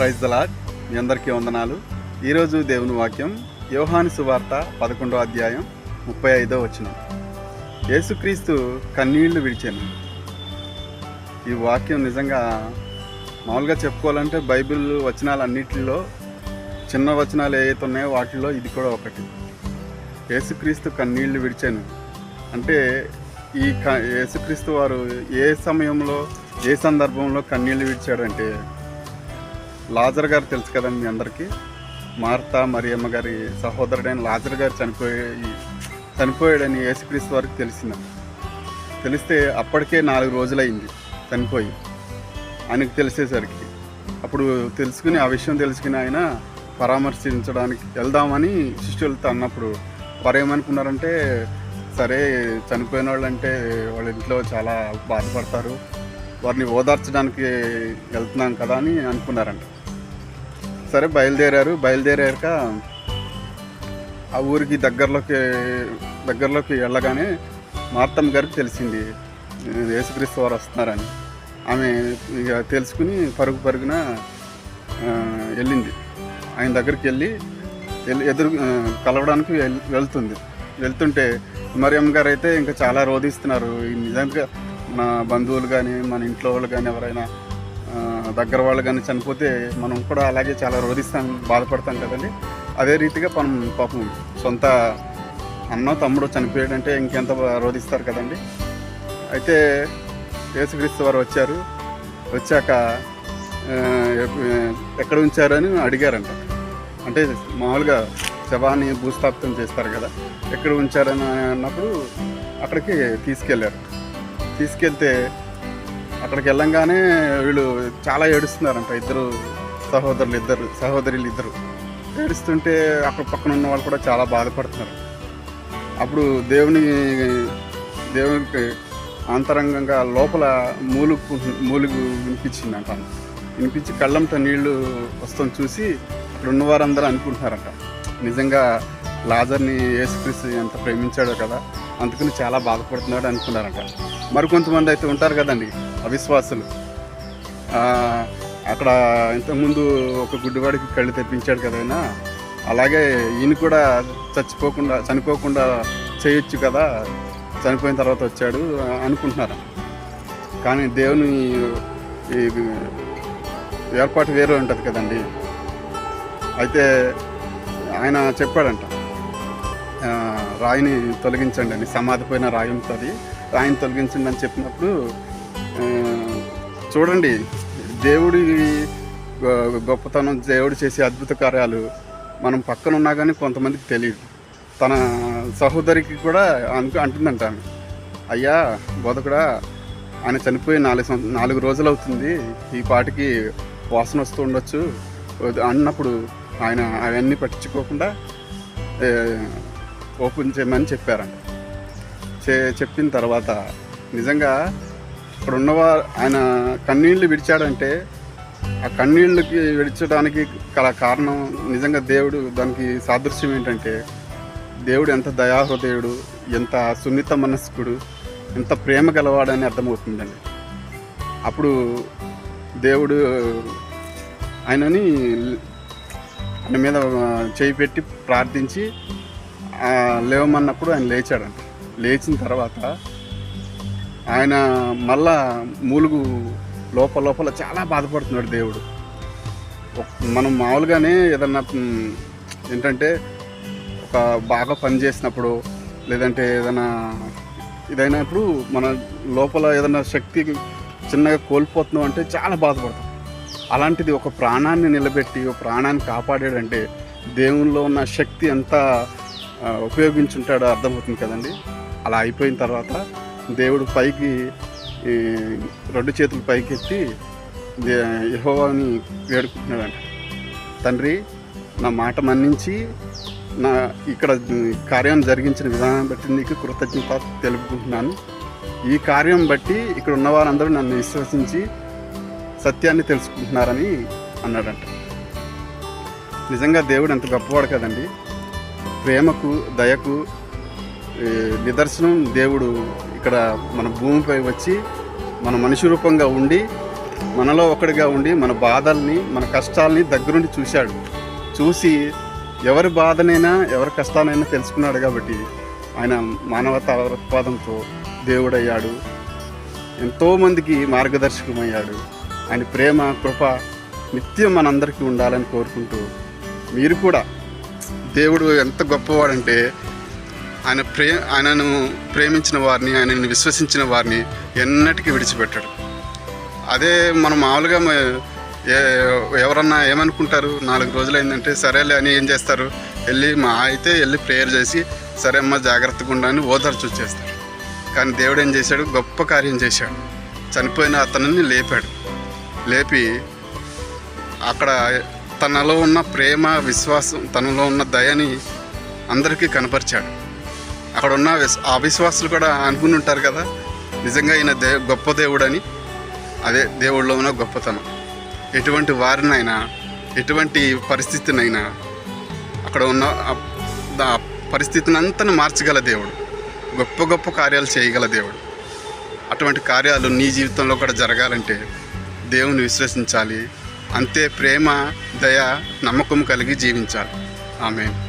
Praise the Lord మీ అందరికీ వందనాలు. ఈరోజు దేవుని వాక్యం యోహాని సువార్త పదకొండో అధ్యాయం ముప్పై ఐదో వచ్చిన యేసుక్రీస్తు కన్నీళ్ళు విడిచాను. ఈ వాక్యం నిజంగా మామూలుగా చెప్పుకోవాలంటే బైబిల్ వచనాలన్నిటిలో చిన్న వచనాలు ఏవైతే ఉన్నాయో వాటిలో ఇది కూడా ఒకటి. యేసుక్రీస్తు కన్నీళ్ళు విడిచాను. అంటే ఈ క యేసుక్రీస్తు వారు ఏ సమయంలో ఏ సందర్భంలో కన్నీళ్ళు విడిచాడంటే లాజర్ గారు తెలుసు కదండి మీ అందరికీ? మార్తా మరియమ్మ గారి సహోదరుడైన లాజర్ గారు చనిపోయి చనిపోయాడని యేసుక్రీస్తు వారికి తెలిసింది. తెలిస్తే అప్పటికే నాలుగు రోజులైంది చనిపోయి. ఆయనకు తెలిసేసరికి. అప్పుడు తెలుసుకుని ఆ విషయం తెలుసుకుని ఆయన పరామర్శించడానికి వెళ్దామని శిష్యులతో అన్నప్పుడు వారు ఏమనుకున్నారంటే సరే చనిపోయిన వాళ్ళంటే వాళ్ళ ఇంట్లో చాలా బాధపడతారు. వారిని ఓదార్చడానికి వెళ్తున్నాం కదా అని అనుకున్నారంట. సరే బయలుదేరారు. బయలుదేరాక ఆ ఊరికి దగ్గరలోకి దగ్గరలోకి వెళ్ళగానే మార్తమ్మ గారికి తెలిసింది. యేసుక్రీస్తు వారు వస్తున్నారని. ఆమె ఇక తెలుసుకుని పరుగు పరుగున వెళ్ళింది. ఆయన దగ్గరికి వెళ్ళి వెళ్ళి ఎదురు కలవడానికి వెళ్తుంది. వెళ్తుంటే మరియమ్మ గారు అయితే ఇంకా చాలా రోధిస్తున్నారు. ఈ నిజంగా మన బంధువులు కానీ మన ఇంట్లో వాళ్ళు కానీ ఎవరైనా దగ్గర వాళ్ళు కానీ చనిపోతే మనం కూడా అలాగే చాలా రోధిస్తాం బాధపడతాం కదండి. అదే రీతిగా మనం పాపం సొంత అన్న తమ్ముడు చనిపోయాడంటే ఇంకెంత రోధిస్తారు కదండి. అయితే యేసుక్రీస్తు వారు వచ్చారు. వచ్చాక ఎక్కడ ఉంచారని అడిగారంట. అంటే మామూలుగా శవాన్ని భూస్థాపితం చేస్తారు కదా ఎక్కడ ఉంచారని అన్నప్పుడు అక్కడికి తీసుకెళ్ళారు తీసుకెళ్తే అక్కడికి వెళ్ళంగానే వీళ్ళు చాలా ఏడుస్తున్నారంట. ఇద్దరు సహోదరులు ఇద్దరు సహోదరులు ఇద్దరు. ఏడుస్తుంటే అక్కడ పక్కన ఉన్న వాళ్ళు కూడా చాలా బాధపడుతున్నారు. అప్పుడు దేవుని దేవునికి అంతరంగంగా లోపల మూలుగు మూలుగు వినిపించిందంట. వినిపించి కళ్ళంట నీళ్ళు వస్తాం చూసి అక్కడ ఉన్న వారందరూ అనుకుంటున్నారంట. నిజంగా లాజర్ని యేసుక్రీస్తు ఎంత ప్రేమించాడో కదా అందుకని చాలా బాధపడుతున్నాడు అనుకున్నారట. మరికొంతమంది అయితే ఉంటారు కదండి. అవిశ్వాసులు. అక్కడ ఇంతకుముందు ఒక గుడ్డివాడికి కళ్ళు తెప్పించాడు కదైనా అలాగే ఈయన కూడా చచ్చిపోకుండా చనిపోకుండా చేయొచ్చు కదా చనిపోయిన తర్వాత వచ్చాడు అనుకుంటున్నారు? కానీ దేవుని ఏర్పాటు వేరే ఉంటుంది కదండి. అయితే ఆయన చెప్పాడంట రాయిని తొలగించండి అని సమాధిపోయిన రాయి ఉంటుంది రాయిని తొలగించండి అని చెప్పినప్పుడు చూడండి దేవుడి గొ- గొప్పతనం దేవుడు చేసే అద్భుత కార్యాలు మనం పక్కన ఉన్నా కానీ కొంతమందికి తెలియదు తన సహోదరికి కూడా అనుకు అంటుందంట అయ్యా బోధకుడా ఆయన చనిపోయి నాలుగు నాలుగు రోజులు అవుతుంది ఈ పాటికి వాసన వస్తూ ఉండొచ్చు. అన్నప్పుడు ఆయన అవన్నీ పట్టించుకోకుండా ఓపెన్ చేయమని చెప్పారంట. చే చెప్పిన తర్వాత నిజంగా అక్కడ ఉన్నవారు ఆయన కన్నీళ్ళు విడిచాడంటే ఆ కన్నీళ్ళకి విడిచడానికి గల కారణం నిజంగా దేవుడు దానికి సాదృశ్యం ఏంటంటే దేవుడు ఎంత దయాహృదయుడు ఎంత సున్నిత మనస్కుడు ఎంత ప్రేమ గలవాడని అర్థమవుతుందండి. అప్పుడు దేవుడు ఆయనని ఆయన మీద చేయి పెట్టి ప్రార్థించి లేవమన్నప్పుడు ఆయన లేచాడంట. లేచిన తర్వాత ఆయన మళ్ళా మూలుగు లోపల లోపల చాలా బాధపడుతున్నాడు దేవుడు. మనం మామూలుగానే ఏదన్నా ఏంటంటే ఒక బాగా పని చేసినప్పుడు లేదంటే ఏదైనా ఇదైనప్పుడు మన లోపల ఏదైనా శక్తి చిన్నగా కోల్పోతున్నాం అంటే చాలా బాధపడతాం. అలాంటిది ఒక ప్రాణాన్ని నిలబెట్టి ఒక ప్రాణాన్ని కాపాడాడంటే దేవునిలో ఉన్న శక్తి ఎంత ఉపయోగించుంటాడో అర్థమవుతుంది కదండి. అలా అయిపోయిన తర్వాత దేవుడు పైకి రెండు చేతులు పైకి ఎత్తి యహోవాని వేడుకుంటున్నాడంట. తండ్రి నా మాట మన్నించి నా ఇక్కడ కార్యం జరిగించిన విధానం బట్టి నీకు కృతజ్ఞత తెలుపుకుంటున్నాను. ఈ కార్యం బట్టి ఇక్కడ ఉన్న వారందరూ నన్ను విశ్వసించి సత్యాన్ని తెలుసుకుంటున్నారని అన్నాడంట. నిజంగా దేవుడు ఎంత గొప్పవాడు కదండి. ప్రేమకు దయకు నిదర్శనం దేవుడు ఇక్కడ మన భూమిపై వచ్చి మన మనిషి రూపంగా ఉండి మనలో ఒకడిగా ఉండి మన బాధల్ని మన కష్టాల్ని దగ్గరుండి చూశాడు. చూసి ఎవరి బాధనైనా ఎవరి కష్టానైనా తెలుసుకున్నాడు కాబట్టి ఆయన మానవతా దేవుడయ్యాడు. ఎంతోమందికి మార్గదర్శకమయ్యాడు. ఆయన ప్రేమ కృప నిత్యం మనందరికీ ఉండాలని కోరుకుంటూ మీరు కూడా దేవుడు ఎంత గొప్పవాడంటే ఆయన ప్రే ఆయనను ప్రేమించిన వారిని ఆయనని విశ్వసించిన వారిని ఎన్నటికీ విడిచిపెట్టాడు. అదే మనం మామూలుగా ఎవరన్నా ఏమనుకుంటారు? నాలుగు రోజులు అయిందంటే సరేలే అని ఏం చేస్తారు? వెళ్ళి మా అయితే వెళ్ళి ప్రేయర్ చేసి సరే అమ్మ జాగ్రత్తగా ఉండని ఓదార్చి వచ్చేస్తారు కానీ దేవుడు ఏం చేశాడు? గొప్ప కార్యం చేశాడు. చనిపోయిన అతనిని లేపాడు. లేపి అక్కడ తనలో ఉన్న ప్రేమ విశ్వాసం తనలో ఉన్న దయని అందరికీ కనపరిచాడు. అక్కడ ఉన్న అవిశ్వాసులు కూడా అనుకుని ఉంటారు కదా. నిజంగా ఈయన దే గొప్ప దేవుడని. అదే దేవుళ్ళలో ఉన్న గొప్పతనం. ఎటువంటి వారినైనా ఎటువంటి పరిస్థితినైనా అక్కడ ఉన్న పరిస్థితిని అంతను మార్చగల దేవుడు. గొప్ప గొప్ప కార్యాలు చేయగల దేవుడు. అటువంటి కార్యాలు నీ జీవితంలో కూడా జరగాలంటే దేవుని విశ్వసించాలి. అంతే ప్రేమ దయ నమ్మకం కలిగి జీవించాలి. ఆమె